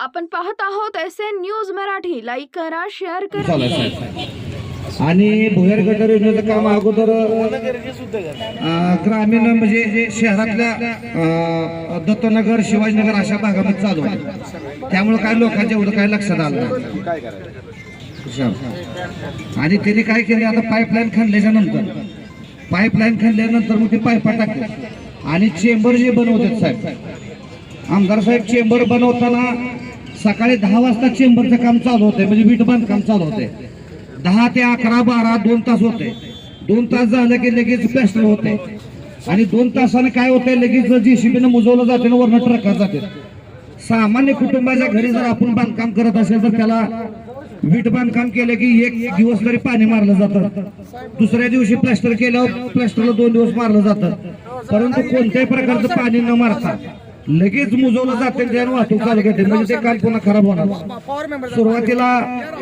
आपण पाहत आहोत S N news Marathi. Like करा शेअर करा. आणि भुयार गटर योजनेचं काम अगोदर अं, ग्रामीण म्हणजे जे शहरातल्या दत्तनगर शिवाजीनगर अशा भागामध्ये चालू आहे. त्यामुळे काय लोकांच्या एवढं काय लक्षात आलं नाही. अच्छा. आणि त्यांनी काय केले आता पाईपलाईन खणल्याच्या नंतर. पाईपलाईन खणल्यानंतर मग ते पायपा टाकले. आणि चेंबर जे बनवतात साहेब आमदार साहेब चेंबर बनवताना सकाळी दहा वाजता चेंबरचं काम चालू होतंय म्हणजे वीट बांधकाम चालू होते दहा ते अकरा बारा दोन तास होते दोन तास झालं की लगेच प्लॅस्टर होते आणि दोन तासानं काय होतंय लगेच जेसीबीनं मुजवलं जाते ना वरनं ट्रकात जाते. सामान्य कुटुंबाच्या घरी जर आपण बांधकाम करत असेल तर त्याला वीट बांधकाम केलं की एक दिवस तरी पाणी मारलं जातं. दुसऱ्या दिवशी प्लॅस्टर केल्यावर प्लॅस्टरला दोन दिवस मारलं जातं. परंतु कोणत्याही प्रकारचं पाणी न मारता लगेच मुजवलं जाते आणि त्यानं वाहतूक चालू करते. म्हणजे ते काम पुन्हा खराब होणार. सुरुवातीला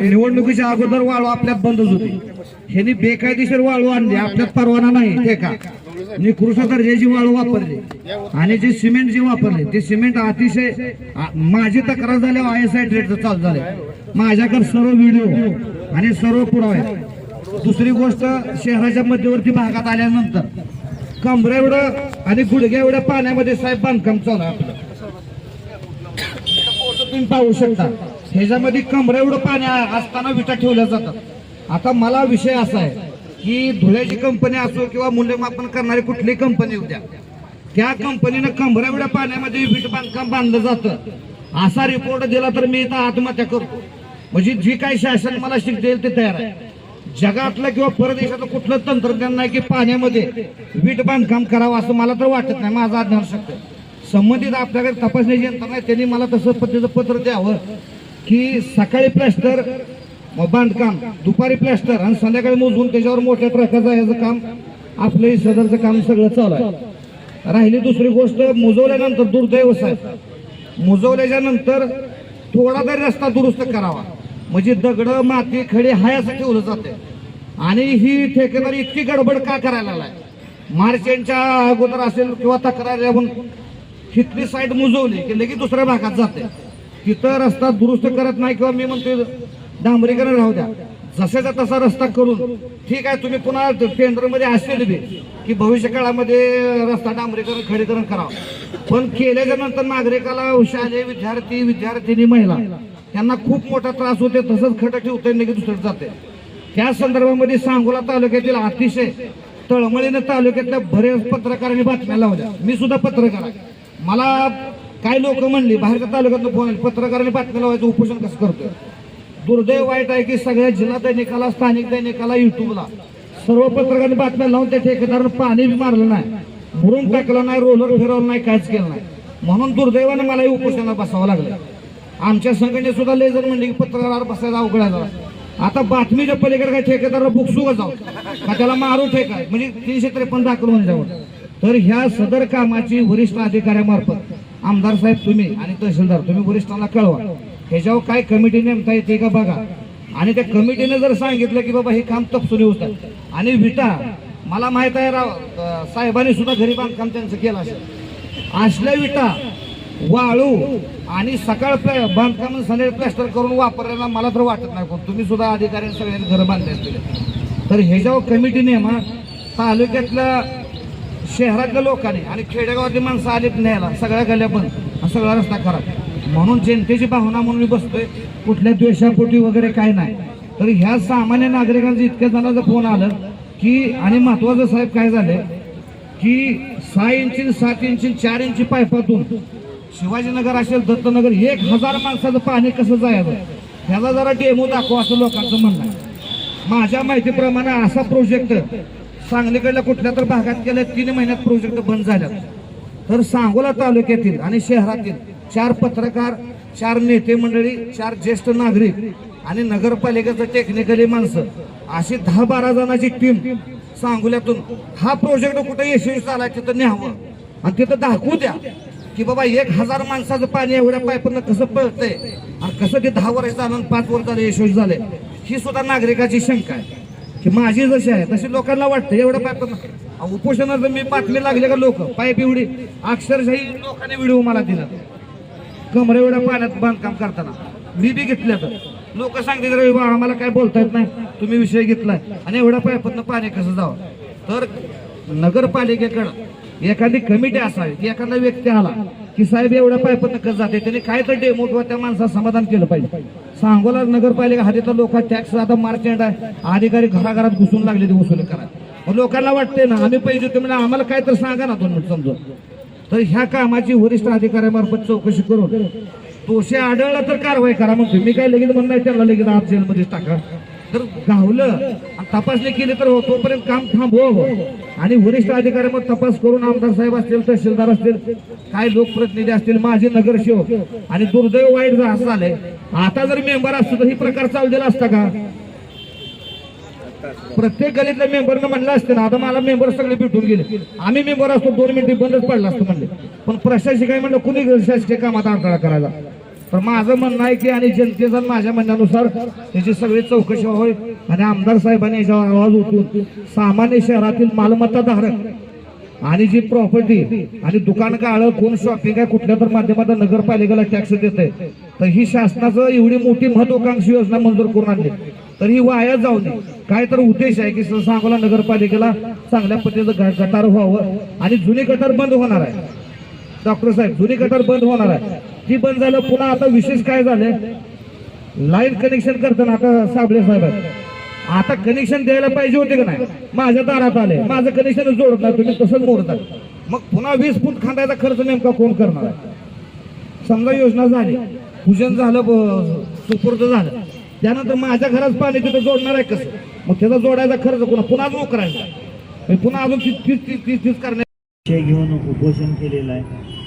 निवडणुकीच्या अगोदर वाळू आपल्यात बंदच होती. ह्यांनी बेकायदेशीर वाळू आणली. आपल्यात परवाना नाही. ते का? निकृष्ट दर्जाची वाळू वापरली. आणि जे सिमेंट जे वापरले ते सिमेंट अतिशय माझी तक्रार झाल्यावर आय एस आय ट्रेडचं चालू झाले माझ्याकडे सर्व व्हिडिओ आणि सर्व पुरावे दुसरी गोष्ट शहराच्या मध्यवर्ती भागात आल्यानंतर कमरा एवढं आणि गुडघ्या एवढ्या पाण्यामध्ये साहेब बांधकाम चालू आपलं. तुम्ही पाहू शकता. ह्याच्यामध्ये कमरा एवढं पाणी असताना विटा ठेवल्या जातात. आता मला विषय असा आहे की धुळ्याची कंपनी असो किंवा मूल्यमापन करणारी कुठलीही कंपनी उद्या त्या कंपनीनं कमरा एवढ्या पाण्यामध्ये वीट बांधकाम बांधलं जातं. असा रिपोर्ट दिला तर मी इथं आत्महत्या करतो म्हणजे जी काही शासन मला शिक देईल ते तयार आहे. जगातलं किंवा परदेशातलं कुठलं तंत्रज्ञान नाही की पाण्यामध्ये वीट बांधकाम करावं असं मला तर वाटत नाही. माझा ज्ञान शक्य संबंधित आपल्याकडे तपासण्याची यंत्रणा आहे त्यांनी मला तसं पद्धतीचं पत्र द्यावं की सकाळी प्लॅस्टर बांधकाम दुपारी प्लॅस्टर आणि संध्याकाळी मोजून त्याच्यावर मोठ्या प्रकारचं याचं काम आपलं सदरचं काम सगळं चालू आहे. राहिली दुसरी गोष्ट मुजवल्यानंतर दुर्दैव साहेब. मुजवल्याच्या नंतर थोडा तरी रस्ता दुरुस्त करावा. म्हणजे दगड माती खडी हाय असं ठेवलं जाते आणि ही ठेकेदारी इतकी गडबड का करायला लागलाय? मार्च यांच्या अगोदर असेल किंवा तक्रार येऊन तिथली साईड मुजवली की लगेच दुसऱ्या भागात जाते. तिथं रस्ता दुरुस्त करत नाही किंवा मी म्हणतोय डांबरीकरण राहू द्या. जसाचा तसा रस्ता करून ठीक आहे तुम्ही पुन्हा टेंडरमध्ये असेल बी की भविष्य काळामध्ये रस्ता डांबरीकरण खडीकरण करावं. पण केल्याच्यानंतर नागरिकाला शालेय विद्यार्थी विद्यार्थिनी महिला त्यांना खूप मोठा त्रास होते तसंच खडं ठेवते लगेच दुसरं जाते त्या संदर्भामध्ये सांगोला तालुक्यातील अतिशय तळमळीने तालुक्यातल्या बरेच पत्रकारांनी बातम्या लावल्या. मी सुद्धा पत्रकार मला काही लोक म्हणली बाहेरच्या तालुक्यातून फोन आले, पत्रकारांनी बातम्या लावायचं उपोषण कसं करतोय? दुर्दैव वाईट आहे की सगळ्या जिल्हा दैनिकाला स्थानिक दैनिकाला युट्यूबला सर्व पत्रकारांनी बातम्या लावून त्या ठेकेदारानं पाणी बी मारलं नाही. भरून टाकलं नाही रोलर फिरवलं नाही काहीच केलं नाही. म्हणून दुर्दैवानं मला उपोषणाला बसावं लागलं. आमच्या संघटनेत सुद्धा लेजर म्हणले की पत्रकार बसायला अवघड झाला आता बातमीच्या पलीकडे काय ठेकेदार बुकसू का जाऊ. का त्याला मारू ठेका? म्हणजे तीनशे त्रेपन्न दाखल होण्यावर तर ह्या सदर कामाची वरिष्ठ अधिकाऱ्यामार्फत आमदार साहेब तुम्ही आणि तहसीलदार तुम्ही वरिष्ठांना कळवा. ह्याच्यावर काय कमिटी नेमता येते का बघा. आणि त्या कमिटीने जर सांगितलं की बाबा हे काम तपसून होतात आणि विटा मला माहीत आहे राव साहेबांनी सुद्धा घरी बांधकाम त्यांचं केलं असेल. असल्या विटा वाळू आणि सकाळ बांधकाम आणि संध्याकाळी प्लॅस्टर करून वापरायला मला तर वाटत नाही पण तुम्ही सुद्धा अधिकारी सगळ्यांनी घरं बांधले असतील. तर ह्याच्यावर कमिटी नेमा तालुक्यातल्या शहरातल्या लोकांनी आणि खेडेगावातली माणसं आलीत न्यायला सगळ्या गल्ल्या बंद सगळा रस्ता करा म्हणून जनतेची भावना म्हणून मी बसतोय कुठल्या द्वेषापोटी वगैरे काय नाही. तर ह्या सामान्य नागरिकांचं इतक्या जणांचं फोन आलं की आणि महत्वाचं साहेब काय झालं की सहा इंची सात इंची चार इंची पायपातून शिवाजीनगर असेल दत्तनगर एक हजार माणसाचं पाणी कसं जायचं? ह्याला जरा डेमो दाखवा असं लोकांचं म्हणणं आहे. माझ्या माहितीप्रमाणे असा प्रोजेक्ट सांगलीकडल्या कुठल्या तर भागात गेल्या तीन महिन्यात प्रोजेक्ट बंद झाल्यात. तर सांगोला तालुक्यातील आणि शहरातील चार पत्रकार चार नेते मंडळी चार ज्येष्ठ नागरिक आणि नगरपालिकेचं टेक्निकली माणसं अशी दहा बारा जणांची टीम सांगोल्यातून हा प्रोजेक्ट कुठे यशस्वी झाला तिथं न्यावं आणि तिथं दाखवू द्या. की बाबा एक हजार माणसाचं पाणी एवढ्या पाईपनं कसं पळतंय? आणि कसं ते दहा वर्षाचा आनंद पाच वर्ष झालं यशस्वी झाले ही सुद्धा नागरिकाची शंका आहे. की माझी जशी आहे तशी लोकांना वाटतं एवढं पाईप उपोषणाचं मी बातमी लागले का लोक? पाईप एवढी. अक्षरशः लोकांनी व्हिडिओ मला दिला. कमरे एवढ्या पाण्यात बांधकाम करताना. मी बी घेतलं तर. लोक सांगते रवी बा आम्हाला काय बोलता येत नाही? तुम्ही विषय घेतलाय. आणि एवढ्या पायपातनं पाणी कसं जावं? तर नगरपालिकेकडं एखादी कमिटी असावी की एखादा व्यक्ती आला की साहेब एवढ्या पायपत कसं जाते त्यांनी काय तर डेमो किंवा त्या माणसाचं समाधान केलं पाहिजे. सांगोला नगरपालिका हातीतला लोक टॅक्स आता मार्चेंट आहे. अधिकारी घराघरात घुसून लागले ते वसुली करा मग लोकांना वाटते ना आम्ही पैसे तुम्ही म्हणजे आम्हाला काय तर सांगा ना दोन मिनिट समजून. तर ह्या कामाची वरिष्ठ अधिकाऱ्यामार्फत चौकशी करून दोषी आढळला तर कारवाई करा म्हणतो मी काय लगेच म्हणणार त्याला लगेच आत जेलमध्ये टाका. तर गावलं तपासणी केली तर हो, तोपर्यंत काम थांबव हो, हो. आणि वरिष्ठ अधिकारी मग तपास करून आमदार साहेब असतील तहसीलदार असतील काय लोकप्रतिनिधी असतील माझे नगरसेवक आणि दुर्दैव वाईट जर असं झालंय आता जर मेंबर असतो तर ही प्रकार चालू दिला असता का? प्रत्येक गलीतल्या मेंबरनं म्हणलं असतं ना आता मला मेंबर सगळे भेटून गेले. आम्ही मेंबर असतो दोन मिनिटे बंदच पडला असतो म्हणले. पण प्रशासक आहे म्हणलं कुणी शासकीय कामात अडथळा करायला? तर माझं म्हणणं आहे की आणि जनतेचा माझ्या म्हणण्यानुसार त्याची सगळी चौकशी व्हावी. आणि आमदार साहेबांनी याच्यावर आवाज उठून सामान्य शहरातील मालमत्ता धारक आणि जी प्रॉपर्टी आणि दुकान काळ कोण शॉपिंग आहे कुठल्या तर माध्यमातून नगरपालिकेला टॅक्स देत. आहे तर ही शासनाचं एवढी मोठी महत्वाकांक्षी योजना मंजूर करून आणली. तर ही वाया जाऊ नये. काय तर उद्देश आहे की सांगोला नगरपालिकेला चांगल्या पद्धतीचं ग- गटार व्हावं आणि जुने गटार बंद होणार आहे. डॉक्टर साहेब जुनी गटार बंद होणार आहे. ती बंद झालं पुन्हा आता विशेष काय झालंय? लाईन कनेक्शन करताना आता साबळे साहेब. आता कनेक्शन द्यायला पाहिजे होते का नाही? माझ्या दारात आले. माझं कनेक्शन जोडत नाही तुम्ही तसंच मोडतात मग पुन्हा वीस फूट खांदायचा खर्च नेमका कोण करणार आहे? समजा योजना झाली. पूजन झालं सुपूर्द झालं. त्यानंतर माझ्या घरात पाणी तिथं जोडणार आहे कसं? मग त्याचा जोडायचा खर्च पुन्हा पुन्हा अजून करायचा पुन्हा अजून तीस तीस तीस तीस करण्या घेऊन उपोषण केलेलं आहे.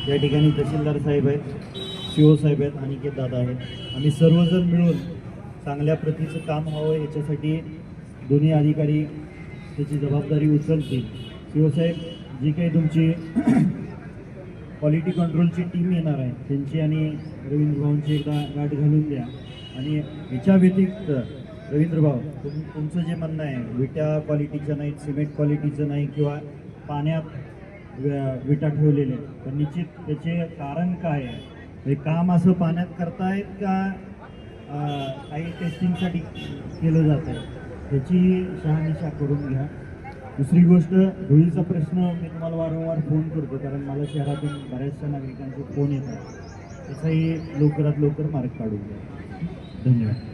या ठिकाणी तहसीलदार साहेब आहेत सीओ साहेब आहेत अनिकेत दादा आहेत. आम्ही सर्वजण मिळून चांगल्या प्रतीचं काम व्हावं याच्यासाठी दोन्ही अधिकारी त्याची जबाबदारी उचलतील. सीओ साहेब जी काही तुमची क्वालिटी कंट्रोलची टीम येणार आहे त्यांची आणि रवींद्र भाऊंची एकदा गाठ घालून द्या. आणि याच्या व्यतिरिक्त रवींद्र भाऊ तुम तुमचं जे म्हणणं आहे विट्या क्वालिटीचं नाही सिमेंट क्वालिटीचं नाही किंवा पाण्यात विटा ठेवलेले आहेत. तर निश्चित त्याचे कारण काय आहे? हे काम असं पाण्यात करतायत का काही टेस्टिंगसाठी केलं जात आहे त्याची शहानिशा करून घ्या. दुसरी गोष्ट धुळीचा प्रश्न मी तुम्हाला वारंवार फोन करतो कारण मला शहरातून बऱ्याचशा नागरिकांचे फोन येतात. त्याचाही लवकरात लवकर मार्ग काढून घ्या. धन्यवाद.